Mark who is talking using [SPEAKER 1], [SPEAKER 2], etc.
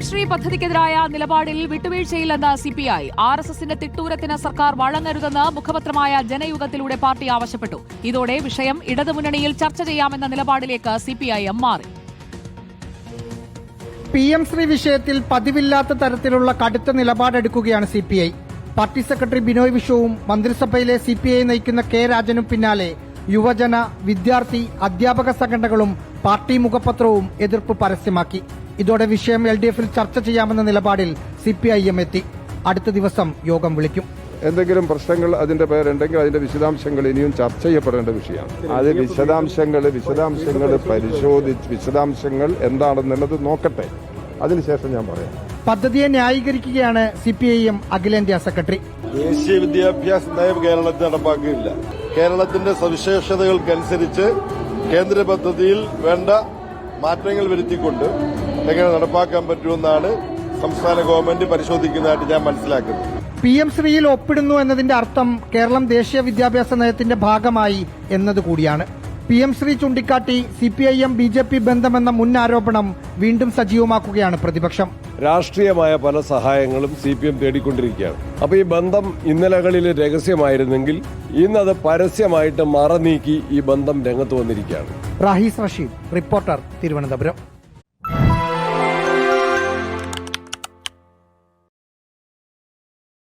[SPEAKER 1] M Shri പദ്ധതിക്കെതിരായ നിലപാടിൽ വിട്ടുവീഴ്ചയില്ലെന്ന് CPI. R S എസിന്റെ തിട്ടൂരത്തിന് സർക്കാർ വഴങ്ങരുതെന്ന് മുഖപത്രമായ ജനയുഗത്തിലൂടെ പാർട്ടി ആവശ്യപ്പെട്ടു. ഇതോടെ വിഷയം ഇടതുമുന്നണിയിൽ ചർച്ച ചെയ്യാമെന്ന നിലപാടിലേക്ക് സി പി ഐ എം മാറി.
[SPEAKER 2] പി എം ശ്രീ വിഷയത്തിൽ പതിവില്ലാത്ത തരത്തിലുള്ള കടുത്ത നിലപാടെടുക്കുകയാണ് C P I party secretary Binoy വിശ്വവും മന്ത്രിസഭയിലെ സിപിഐ നയിക്കുന്ന കെ രാജനും പിന്നാലെ യുവജന വിദ്യാർത്ഥി അധ്യാപക സംഘടനകളും പാർട്ടി മുഖപത്രവും എതിർപ്പ് പരസ്യമാക്കി. ഇതോടെ വിഷയം എൽ ഡി എഫിൽ ചർച്ച ചെയ്യാമെന്ന നിലപാടിൽ സി പി ഐ എം എത്തി. അടുത്ത ദിവസം യോഗം വിളിക്കും.
[SPEAKER 3] എന്തെങ്കിലും പ്രശ്നങ്ങൾ അതിന്റെ പേരുണ്ടെങ്കിൽ അതിന്റെ വിശദാംശങ്ങൾ ഇനിയും ചർച്ച ചെയ്യപ്പെടേണ്ട വിഷയമാണ്. അത് വിശദാംശങ്ങൾ വിശദാംശങ്ങൾ പരിശോധിച്ച് വിശദാംശങ്ങൾ എന്താണെന്നുള്ളത് നോക്കട്ടെ. അതിനുശേഷം ഞാൻ പറയാം.
[SPEAKER 2] പദ്ധതിയെ ന്യായീകരിക്കുകയാണ് സി പി ഐ എം അഖിലേന്ത്യാ സെക്രട്ടറി.
[SPEAKER 4] ദേശീയ വിദ്യാഭ്യാസ നയം കേരളത്തിൽ നടപ്പാക്കിയില്ല കേരളത്തിന്റെ സവിശേഷതകൾക്കനുസരിച്ച് കേന്ദ്ര പദ്ധതിയിൽ വേണ്ട മാറ്റങ്ങൾ വരുത്തിക്കൊണ്ട് എങ്ങനെ നടപ്പാക്കാൻ പറ്റുമെന്നാണ് സംസ്ഥാന ഗവൺമെന്റ് പരിശോധിക്കുന്നതായിട്ട് ഞാൻ മനസ്സിലാക്കുന്നത്.
[SPEAKER 2] പി എം ശ്രീയിൽ ഒപ്പിടുന്നു എന്നതിന്റെ അർത്ഥം കേരളം ദേശീയ വിദ്യാഭ്യാസ നയത്തിന്റെ ഭാഗമായി എന്നതുകൂടിയാണ്. പി എം ശ്രീ ചൂണ്ടിക്കാട്ടി C P I M B J P ബന്ധമെന്ന മുൻ ആരോപണം വീണ്ടും സജീവമാക്കുകയാണ് പ്രതിപക്ഷം.
[SPEAKER 5] രാഷ്ട്രീയമായ പല സഹായങ്ങളും സി പി എം തേടിക്കൊണ്ടിരിക്കുകയാണ്. അപ്പൊ ഈ ബന്ധം ഇന്നലകളിൽ രഹസ്യമായിരുന്നെങ്കിൽ ഇന്നത് പരസ്യമായിട്ട് മറനീക്കി ഈ ബന്ധം രംഗത്ത് വന്നിരിക്കുകയാണ്.
[SPEAKER 2] റാഹീസ് റഷീദ് റിപ്പോർട്ടർ തിരുവനന്തപുരം.